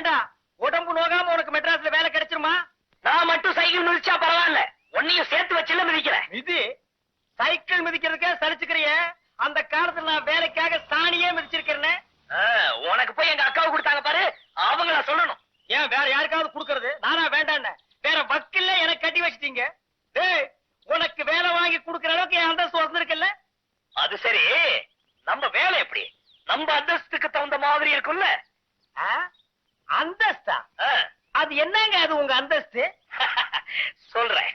ஏண்டா உடம்பு நோகாம உனக்கு மெட்ராஸ்ல வேலை கிடைச்சிருமா? நான் மட்டும் சைக்கிள் மிதிச்சா பரவாயில்ல. உன்னையும் சேர்த்து வச்சுல மிதிக்கிறேன். மிதி. சைக்கிள் மிதிக்கிறதுக்கே சலிச்சுக்கிறிய. அந்த காலத்துல நான் வேலைக்காக சாணியே மிதிச்சிருக்கிறேன்னு உனக்கு போய் எங்க அக்காவை கொடுத்தாங்க பாரு. அவங்கள சொல்லணும். ஏன் வேற யாருக்காவது கொடுக்கறது? நானா வேண்டான்னு. வேற வக்கில்ல எனக்கு கட்டி வச்சிட்டீங்க. டேய் உனக்கு வேலை வாங்கி கொடுக்கற அளவுக்கு என் அந்தஸ்து வந்திருக்குல்ல? அது சரி. நம்ம வேலை எப்படி? நம்ம அந்தஸ்துக்கு தகுந்த மாதிரி இருக்கும்ல? அந்தஸ்தா? அது என்னங்க அது உங்க அந்தஸ்து? சொல்றேன்.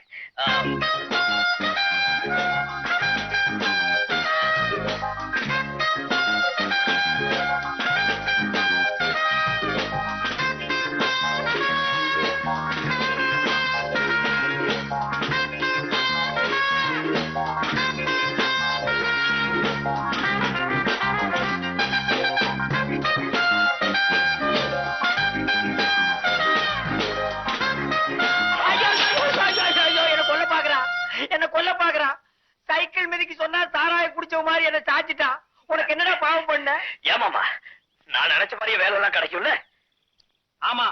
ஆமா.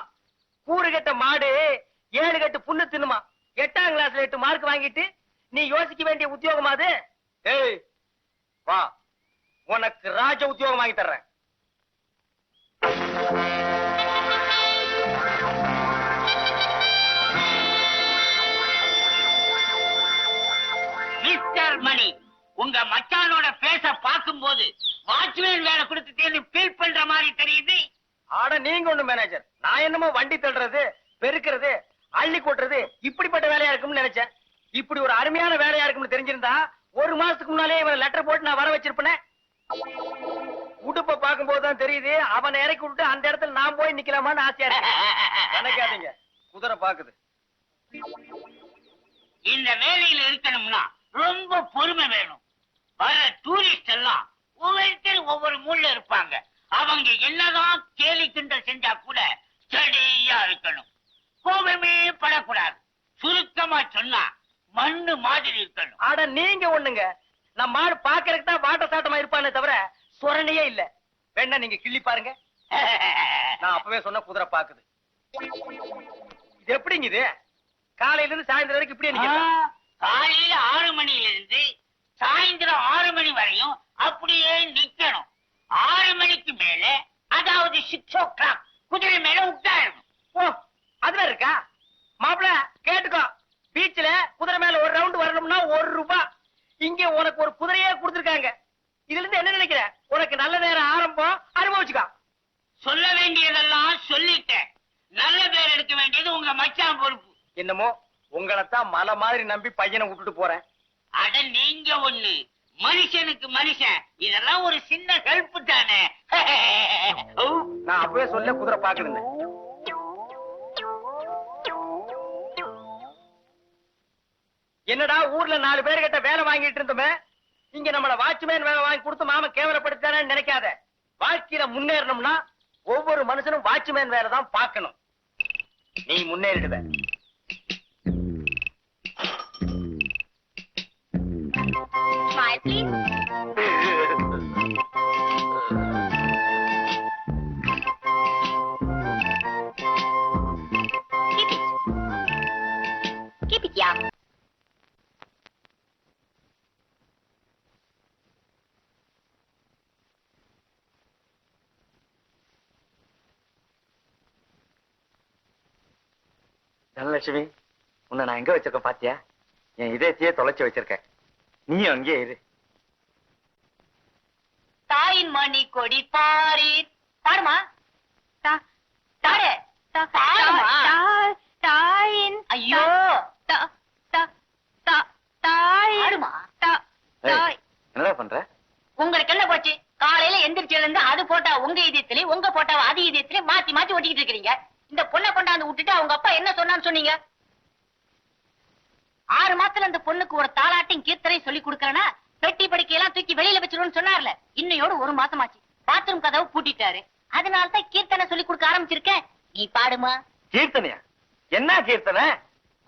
கூறு கட்ட மாடு ஏழு கட்டு புண்ணு தின்னுமா. எட்டாம் கிளாஸ்ல எட்டு மார்க் வாங்கிட்டு நீ யோசிக்க வேண்டிய உத்தியோகமா அது? ஏய் வா. உனக்கு ராஜ உத்தியோகம் வாங்கி தர்றேன். மிஸ்டர் மணி உங்க மச்சானோட பேச பார்க்கும்போது வாட்ச்மேன் வேலை கொடுத்துட்டேன்னு ஃபீல் பண்ற மாதிரி தெரியுது நீங்க ஒண்ணு மேனேஜர் நான் என்னமோ வண்டி தள்ளுறது பெருக்கிறது அள்ளி கொட்டுறது இப்படிப்பட்ட வேலையா இருக்கும்னு நினைச்சேன். இப்படி ஒரு அருமையான வேலையா இருக்கும்னு தெரிஞ்சிருந்தா ஒரு மாசத்துக்கு முன்னாலே இவன் லெட்டர் போட்டு நான் வர வச்சிருப்பேன். உடுப்ப பார்க்கும் போதுதான் தெரியுது அவனை இறக்கி விட்டு அந்த இடத்துல நான் போய் நிக்கலாமான்னு ஆசையா நினைக்காதீங்க. குதிரை பாக்குது. இந்த வேலையில இருக்கணும்னா ரொம்ப பொறுமை வேணும். வர டூரிஸ்ட் எல்லாம் ஒவ்வொருத்தர் ஒவ்வொரு மூல இருப்பாங்க. அவங்க என்னதான் கேலி கிண்டல் செஞ்சா கூட ஸ்டடியா இருக்கணும். கோபமே படக்கூடாது. சுருக்கமா சொன்னா மண்ணு மாதிரி இருக்கணும். ஆட நீங்க ஒண்ணுங்க. நம்ம மாடு பாக்குறதுக்கு தான் வாட்ட சாட்டமா இருப்பானே தவிர சுரணையே இல்ல. வேணா நீங்க கிள்ளி பாருங்க. நான் அப்பவே சொன்ன குதிரை பாக்குது. இது எப்படிங்க இது? காலையில இருந்து சாயந்தரம் வரைக்கும் இப்படியே ஆ, நிக்கிறதா? காலையில ஆறு மணில இருந்து சாயந்தரம் ஆறு மணி வரையும் அப்படியே நிக்கணும். ஆறு மணிக்கு மேல அதாவது சிக்ஸ் ஓ கிளாக் குதிரை மேல உட்காரணும். ஓ அதுல இருக்கா? மாப்பிள கேட்டுக்கோ. பீச்ல குதிரை மேல ஒரு ரவுண்ட் வரணும்னா ஒரு ரூபாய் இங்க உனக்கு ஒரு குதிரையே கொடுத்துருக்காங்க. இதுல இருந்து என்ன நினைக்கிற? உனக்கு நல்ல நேரம் ஆரம்பம் அனுபவிச்சுக்கோ. சொல்ல வேண்டியதெல்லாம் சொல்லிட்டேன். நல்ல பேர் எடுக்க வேண்டியது உங்க மச்சான் பொறுப்பு. என்னமோ உங்களைத்தான் மலை மாதிரி நம்பி பையனை விட்டுட்டு போறேன். அட நீங்க ஒண்ணு. மனுஷனுக்கு மனுஷன். இதெல்லாம் ஒரு சின்ன ஹெல்ப் தானே. நான் அப்பவே சொல்ல குதிரை பாக்கணுங்க என்னடா ஊர்ல நாலு பேர்கிட்ட வேலை வாங்கிட்டு இருந்தோமே? இங்க நம்மள வாட்ச்மேன் வேலை வாங்கி கொடுத்து மாம கேவலப்படுத்தானு நினைக்காத. வாழ்க்கையில முன்னேறணும்னா ஒவ்வொரு மனுஷனும் வாட்ச்மேன் வேலை தான் பார்க்கணும். நீ முன்னேறிடுவேன் slide, please. Keep it. Keep it, yeah. Dhanalakshmi உன்னை நான் எங்க வச்சிருக்கேன் பாத்தியா என் இதயத்தையே தொலைச்சு வச்சிருக்கேன் நீயும் அங்கேயே இரு. தாயின் மணி கொடி பாரி. தாடு பாடுமா தாயின் ஐயோ. என்னடா பண்ற? உங்களுக்கு என்ன போச்சு? காலையில எந்திரிச்சதுல இருந்து அது போட்டா உங்க இதயத்திலே உங்க போட்டா அது இதயத்திலே மாத்தி மாத்தி ஒட்டிக்கிட்டு இருக்கீங்க இந்த பொண்ணை கொண்டாந்து விட்டுட்டு அவங்க அப்பா என்ன சொன்னான்னு சொன்னீங்க? ஆறு மாசத்துல அந்த பொண்ணுக்கு ஒரு தாலாட்டையும் கீர்த்தனையும் சொல்லி கொடுக்கறேன்னா பெட்டி படுக்கையெல்லாம் தூக்கி வெளியில வச்சிருவோம்னு சொன்னார்ல. இன்னையோட ஒரு மாசமாச்சு. பாத்ரூம் கதவை பூட்டிட்டாரு. அதனால தான் கீர்த்தனை சொல்லி கொடுக்க ஆரம்பிச்சிருக்கேன். நீ பாடுமா? கீர்த்தனையா? என்ன கீர்த்தனை?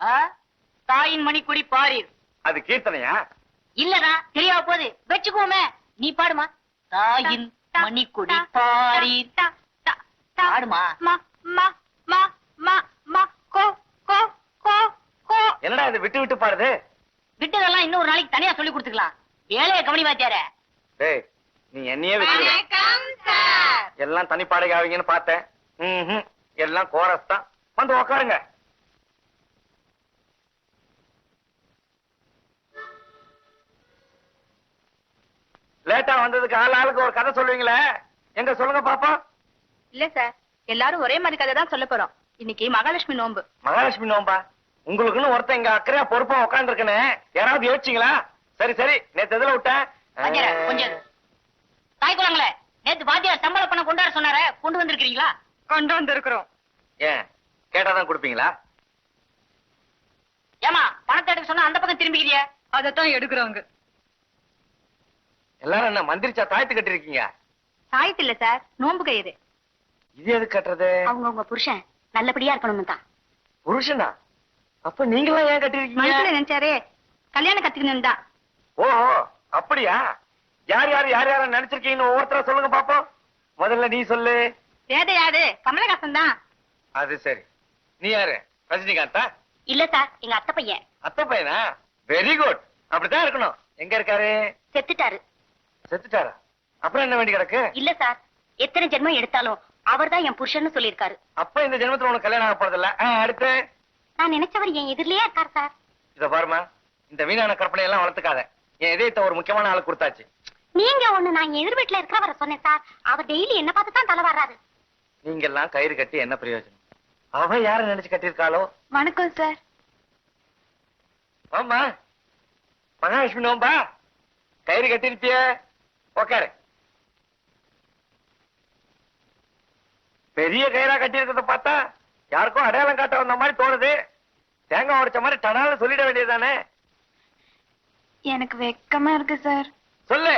ஆ? தாயின் மணிக்குடி பாரீர். அது கீர்த்தனையா? இல்லடா தெரியாம போகுது. வச்சுக்கோமே நீ பாடுமா? தாயின் மணிக்குடி பாரீர். தா- தா- தா- பாடுமா மா- மா இது விட்டு விட்டு பாடுது விட்டதெல்லாம் இன்னொரு நாளைக்கு தனியா சொல்லி கொடுத்துக்கலாம். வேலையை கவனி வாத்தியார. டேய் நீ என்னையே சார். எல்லாம் தனி பாடகை ஆவீங்கன்னு பார்த்தேன். ம்ஹும். எல்லாம் கோரஸ் தான். வந்து உக்காருங்க. லேட்டா வந்ததுக்கு ஆள் ஆளுக்கு ஒரு கதை சொல்லுவீங்களே? எங்க சொல்லுங்க பாப்போம். இல்ல சார். எல்லாரும் ஒரே மாதிரி கதை தான் சொல்ல போறோம். இன்னைக்கு மகாலட்சுமி நோன்பு. மகாலட்சுமி நோம்பா உங்களுக்குன்னு ஒருத்தன் இங்க அக்கறையா பொறுப்பா உட்காந்துருக்கனே யாராவது யோசிச்சீங்களா? சரி சரி நேத்து எதுல விட்டேன்? கொஞ்சம். தாய் குளங்களே நேத்து வாத்தியார் சம்பள பணம் கொண்டாட சொன்னாரே கொண்டு வந்திருக்கீங்களா கொண்டு வந்திருக்கிறோம். ஏன்? கேட்டாதான் கொடுப்பீங்களா? ஏமா பணத்தை எடுக்க சொன்னா அந்த பக்கம் திரும்பிக்கிறிய? அதத்தான் எடுக்கிறோங்க எல்லாரும் என்ன மந்திரிச்சா தாய்த்து கட்டிருக்கீங்க சாயத்து இல்ல சார் நோன்பு கயிறு. இது எது கட்டுறது? அவங்க உங்க புருஷன் நல்லபடியா இருக்கணும்னு தான் புருஷனா? அப்ப நீங்களாம் ஏன் மனசுல கட்டிருக்கீங்க நினைச்சாரே கல்யாணம் கத்துக்கணும் தான். ஓஹோ அப்படியா? யார் யார் யார் யார நினைச்சிருக்கீங்கன்னு ஒவ்வொருத்தரா சொல்லுங்க பாப்போம். முதல்ல நீ சொல்லு. வேத யாரு? கமலஹாசன் தான். அது சரி. நீ யாரு? ரஜினிகாந்தா? இல்ல சார் எங்க அத்தை பையன். அத்தை பையனா? வெரி குட் அப்படித்தான் இருக்கணும். எங்க இருக்காரு? செத்துட்டாரு. செத்துட்டாரா? அப்புறம் என்ன வேண்டி கிடக்கு? இல்ல சார் எத்தனை ஜென்மம் எடுத்தாலும் அவர்தான் என் புருஷன்னு சொல்லியிருக்காரு. அப்ப இந்த ஜென்மத்துல உனக்கு கல்யாணம் ஆக போறதில்ல. அடுத்து? நான் நினைச்சவர் என் எதிரிலேயே இருக்கார் சார். இத பாருமா இந்த வீணான கற்பனை எல்லாம் வளர்த்துக்காத. என் இதயத்தை ஒரு முக்கியமான ஆளு கொடுத்தாச்சு. நீங்க ஒண்ணு நான் என் எதிர் வீட்டுல இருக்கிறவரை சொன்னேன் சார். அவர் டெய்லி என்ன பார்த்து தான் தலை வர்றாரு நீங்க எல்லாம் கயிறு கட்டி என்ன பிரயோஜனம்? அவ யார நினைச்சு கட்டியிருக்காளோ? வணக்கம் சார். ஆமா மகாலட்சுமி நோம்பா? கயிறு கட்டிருப்பிய? உக்காரு. பெரிய கயிறா கட்டி இருக்கிறத பார்த்தா யாருக்கும் அடையாளம் காட்ட வந்த மாதிரி தோணுது. தேங்காய் உடைச்ச மாதிரி டனால சொல்லிட வேண்டியதுதானே? எனக்கு வெக்கமா இருக்கு சார். சொல்லு.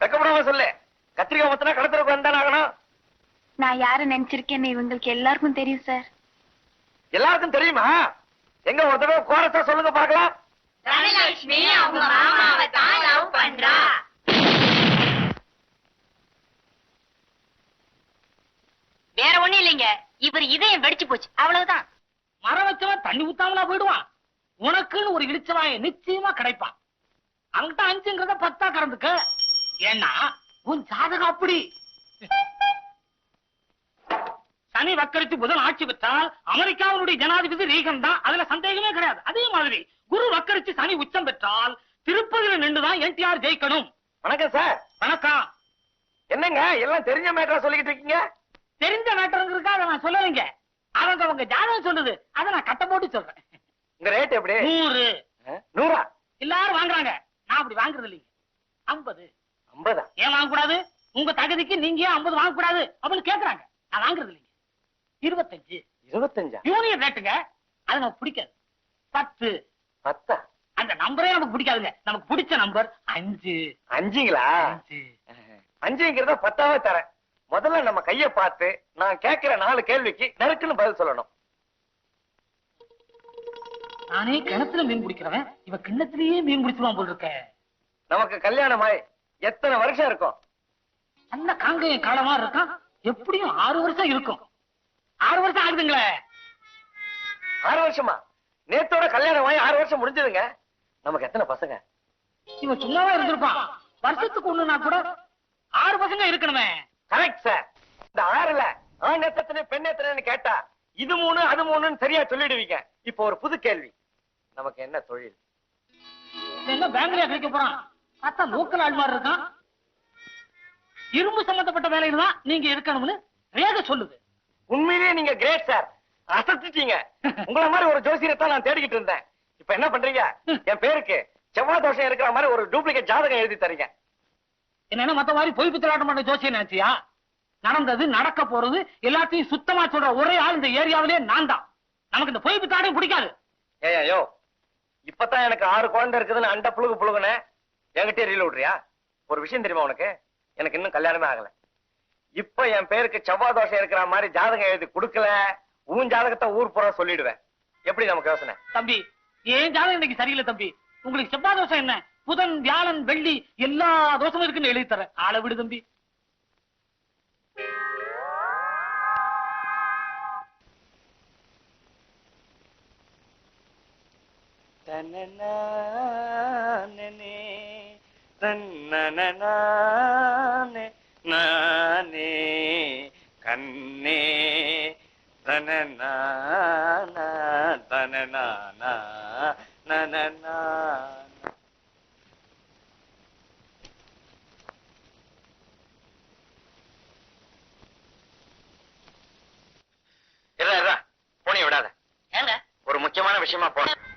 வெக்கப்படாம சொல்லு. கத்திரிக்காய் மொத்தனா கடத்துறதுக்கு வந்தானே ஆகணும். நான் யாரு நினைச்சிருக்கேன்னு இவங்களுக்கு எல்லாருக்கும் தெரியும் சார். எல்லாருக்கும் தெரியுமா? எங்க ஒரு தடவை கோரஸா சொல்லுங்க பாக்கலாம் தனலட்சுமி அவங்க மாமாவை தான் லவ் பண்றா. வேற ஒண்ணும் இல்லைங்க. இவர் இதயம் வெடிச்சு போச்சு. அவ்வளவுதான். மரம் வச்சவன் தண்ணி ஊத்தாமலா போயிடுவான் உனக்குன்னு ஒரு இடிச்சவாய நிச்சயமா கிடைப்பான் அவன்கிட்ட அஞ்சுங்கிறத பத்தா கறந்துக்க. ஏன்னா உன் ஜாதகம் அப்படி. சனி வக்கரித்து புதன் ஆட்சி பெற்றால் அமெரிக்காவினுடைய ஜனாதிபதி ரீகன் தான். அதுல சந்தேகமே கிடையாது. அதே மாதிரி குரு வக்கரிச்சு சனி உச்சம் பெற்றால் திருப்பதியில நின்றுதான் என்டிஆர் ஜெயிக்கணும். வணக்கம் சார். வணக்கம். என்னங்க? எல்லாம் தெரிஞ்ச மேட்டரா சொல்லிக்கிட்டு இருக்கீங்க? தெரிஞ்ச மேட்டருங்கிறதுக்காக அதை நான் சொல்லலைங்க. அவங்க அவங்க ஜாதகம் சொல்லுது அதை நான் கட்ட போட்டு சொல்றேன். உங்க ரேட் எப்படி? நூறு? நூறா? எல்லாரும் வாங்குறாங்க. நான் அப்படி வாங்குறது இல்லைங்க. ஐம்பது. ஐம்பதா? ஏன் வாங்க கூடாது உங்க தகுதிக்கு நீங்க ஏன் ஐம்பது வாங்க கூடாது அப்படின்னு கேக்குறாங்க. நான் வாங்குறது இல்லைங்க. இருபத்தஞ்சு. இருபத்தஞ்சா? யூனியன் ரேட்டுங்க. அது நமக்கு பிடிக்காது. பத்து. பத்தா? அந்த நம்பரே நமக்கு பிடிக்காதுங்க. நமக்கு பிடிச்ச நம்பர் அஞ்சு. அஞ்சுங்களா? அஞ்சு. அஞ்சுங்கிறத பத்தாவே தரேன். முதல்ல நம்ம கைய பார்த்து நான் கேட்கிற நாலு கேள்விக்கு நறுக்குன்னு பதில் சொல்லணும். நானே கிணத்துல மீன் பிடிக்கிறவன். இவ கிண்ணத்திலேயே மீன் பிடிச்சிருவான் போல் இருக்க. நமக்கு கல்யாணம் ஆயி எத்தனை வருஷம் இருக்கும்? நல்ல காங்கைய காலமா இருக்கான். எப்படியும் ஆறு வருஷம் இருக்கும். ஆறு வருஷம் ஆகுதுங்களே. ஆறு வருஷமா? நேத்தோட கல்யாணம் ஆகி ஆறு வருஷம் முடிஞ்சதுங்க. நமக்கு எத்தனை பசங்க? இவன் சும்மாவே இருந்திருப்பான். வருஷத்துக்கு ஒண்ணுனா கூட ஆறு பசங்க இருக்கணுமே. கரெக்ட் சார் இந்த ஆறுல ஆண் எத்தனை பெண் எத்தனைன்னு கேட்டா இது மூணு அது மூணுன்னு சரியா சொல்லிடுவீங்க. இப்போ ஒரு புது கேள்வி. நமக்கு என்ன தொழில்? என்ன பேங்க்லயா கிடைக்க போறான்? பார்த்தா லோக்கல் ஆள் மாதிரி இருக்கான். இரும்பு சம்பந்தப்பட்ட வேலையில தான் நீங்க இருக்கணும்னு ரேக சொல்லுது. உண்மையிலேயே நீங்க கிரேட் சார் அசத்திட்டீங்க. உங்களை மாதிரி ஒரு ஜோசியத்தை நான் தேடிக்கிட்டு இருந்தேன். இப்ப என்ன பண்றீங்க? என் பேருக்கு செவ்வாய் தோஷம் இருக்கிற மாதிரி ஒரு டூப்ளிகேட் ஜாதகம் எழுதி தரீங்க. என்ன மத்த மாதிரி பொய் பித்தலாட்டம் பண்ண ஜோசியம் நினைச்சியா? நடந்தது நடக்க போறது எல்லாத்தையும் சுத்தமா சொல்ற ஒரே ஆள் இந்த ஏரியாவிலே நான் தான். நமக்கு இந்த பொய் பித்தாட்டம் பிடிக்காது. ஏய் இப்பதான் எனக்கு ஆறு குழந்தை இருக்குதுன்னு அண்ட புழுகு புழுகுன. என்கிட்ட ரீல் விடுறியா? ஒரு விஷயம் தெரியுமா உனக்கு? எனக்கு இன்னும் கல்யாணமே ஆகல. இப்ப என் பேருக்கு செவ்வாய் தோஷம் இருக்கிற மாதிரி ஜாதகம் எழுதி கொடுக்கல. உன் ஜாதகத்தை ஊர் பூரா சொல்லிடுவேன். எப்படி நமக்கு யோசனை? தம்பி ஏன் ஜாதகம் இன்னைக்கு சரியில்லை தம்பி. உங்களுக்கு செவ்வாய் தோஷம் என்ன? புதன் வியாழன் வெள்ளி எல்லா தோஷமும் இருக்குன்னு எழுதி தரேன் ஆளை விடு தம்பி. தனநானே, தன்னனநானே, நானே கண்ணே தனநானா, தனநானா, ஒரு முக்கியமான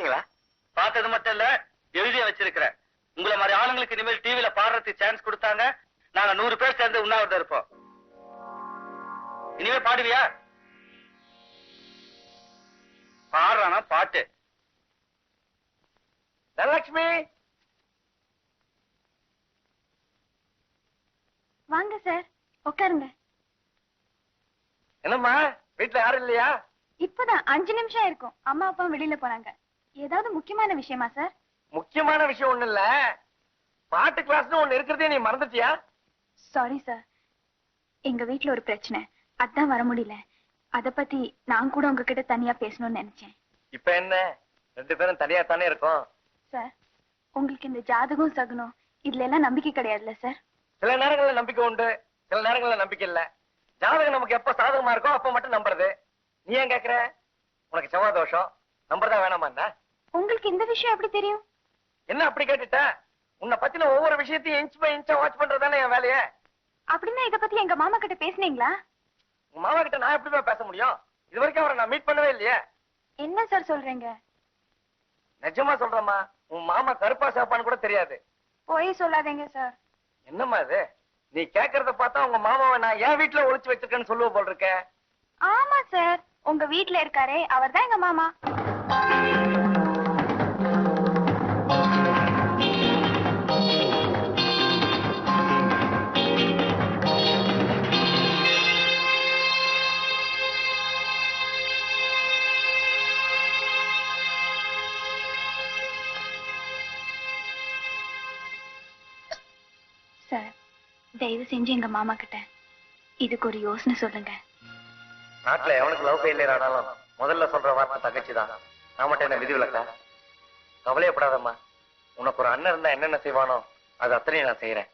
பாத்தீங்களா? பார்த்தது மட்டும் இல்ல எழுதிய வச்சிருக்கிற. உங்களை மாதிரி ஆளுங்களுக்கு இனிமேல் டிவில பாடுறதுக்கு சான்ஸ் கொடுத்தாங்க. நாங்க நூறு பேர் சேர்ந்து உண்ணாவிரதம் இருப்போம். இனிமே பாடுவியா? பாடுறானா? பாட்டு. தனலட்சுமி! வாங்க சார் உட்காருங்க. என்னம்மா வீட்டுல யாரும் இல்லையா? இப்பதான் அஞ்சு நிமிஷம் இருக்கும் அம்மா அப்பா வெளியில போனாங்க ஏதாவது முக்கியமான விஷயமா சார் முக்கியமான விஷயம் ஒண்ணு இல்ல. பாட்டு கிளாஸ்னு ஒண்ணு இருக்கிறதே நீ மறந்துட்டியா? சாரி சார் எங்க வீட்ல ஒரு பிரச்சனை. அதான் வர முடியல. அத பத்தி நான் கூட உங்ககிட்ட தனியா பேசணும்னு நினைச்சேன். இப்ப என்ன? ரெண்டு பேரும் தனியா தானே இருக்கோம். சார் உங்களுக்கு இந்த ஜாதகம் சகுனம் இதுல எல்லாம் நம்பிக்கை கிடையாதுல்ல சார் சில நேரங்கள்ல நம்பிக்கை உண்டு சில நேரங்கள்ல நம்பிக்கை இல்ல. ஜாதகம் நமக்கு எப்ப சாதகமா இருக்கோ அப்ப மட்டும் நம்புறது. நீ ஏன் கேக்குற? உனக்கு செவ்வாய் தோஷம். நம்புறதா வேணாமா என்ன? உங்களுக்கு இந்த விஷயம் எப்படி தெரியும்? என்ன அப்படி கேட்டுட்ட? உன்னை பத்தின ஒவ்வொரு விஷயத்தையும் இன்ச் பை இன்ச்சா வாட்ச் பண்றதுதானே என் வேலையே? அப்படின்னா இத பத்தி எங்க மாமா கிட்ட பேசுனீங்களா? உங்க மாமா கிட்ட நான் எப்படி பேச முடியும்? இது வரைக்கும் அவரை நான் மீட் பண்ணவே இல்லையே. என்ன சார் சொல்றீங்க? நிஜமா சொல்றேம்மா உன் மாமா கருப்பா சேப்பான்னு கூட தெரியாது. போய் சொல்லாதீங்க சார் என்னம்மா இது? நீ கேக்குறத பார்த்தா உங்க மாமாவை நான் என் வீட்டுல ஒளிச்சு வச்சிருக்கேன்னு சொல்லுவ போல் இருக்க. ஆமா சார் உங்க வீட்ல இருக்காரே அவர்தான் எங்க மாமா. சார் தயவு செஞ்சு எங்க மாமா கிட்ட இதுக்கு ஒரு யோசனை சொல்லுங்க. நாட்டுல எவனுக்கு லவ் ஃபெயிலியர் ஆனாலும் முதல்ல சொல்ற வார்த்தை தங்கச்சி தான் நான் மட்டும் என்ன விதி விலக்கா கவலையப்படாதம்மா. உனக்கு ஒரு அண்ணன் இருந்தா என்னென்ன செய்வானோ அது அத்தனையும் நான் செய்யறேன்